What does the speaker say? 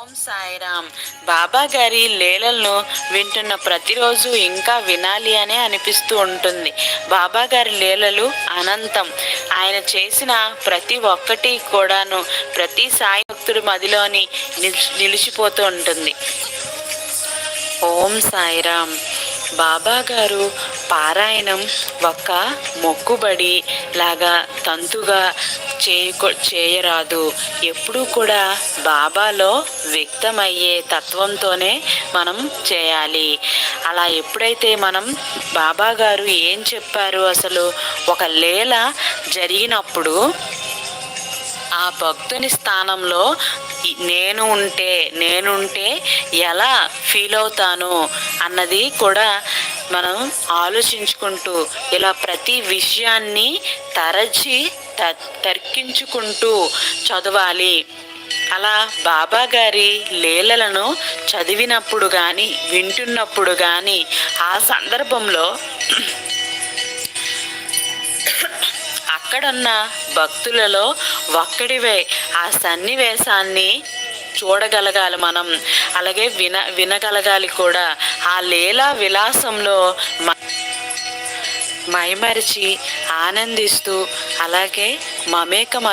ఓం సాయిరామ్. బాబా గారి లీలలను వింటున్న ప్రతిరోజు ఇంకా వినాలి అనే అనిపిస్తూ ఉంటుంది. బాబా గారి లీలలు అనంతం. ఆయన చేసిన ప్రతి ఒక్కటి కూడాను ప్రతి సాయి భక్తుడి మదిలోని నిలిచిపోతూ ఉంటుంది. ఓం సాయిరామ్. బాబా గారు పారాయణం ఒక మొక్కుబడి లాగా తంతుగా చేయకు చేయరాదు. ఎప్పుడూ కూడా బాబాలో వ్యక్తమయ్యే తత్వంతోనే మనం చేయాలి. అలా ఎప్పుడైతే మనం బాబా గారు ఏం చెప్పారు అసలు? ఒక లీల జరిగినప్పుడు ఆ భక్తుని స్థానంలో నేను ఉంటే నేనుంటే ఎలా ఫీల్ అవుతాను అన్నది కూడా మనం ఆలోచించుకుంటూ ఇలా ప్రతి విషయాన్ని తరచి త తర్కించుకుంటూ చదవాలి. అలా బాబా గారి లీలలను చదివినప్పుడు కానీ వింటున్నప్పుడు కానీ ఆ సందర్భంలో అక్కడున్న భక్తులలో ఒక్కడివే ఆ సన్నివేశాన్ని చూడగలగాలి మనం. అలాగే విన వినగలగాలి కూడా. ఆ లీలా విలాసంలో మన మైమరిచి ఆనందిస్తూ అలాగే మమేకమ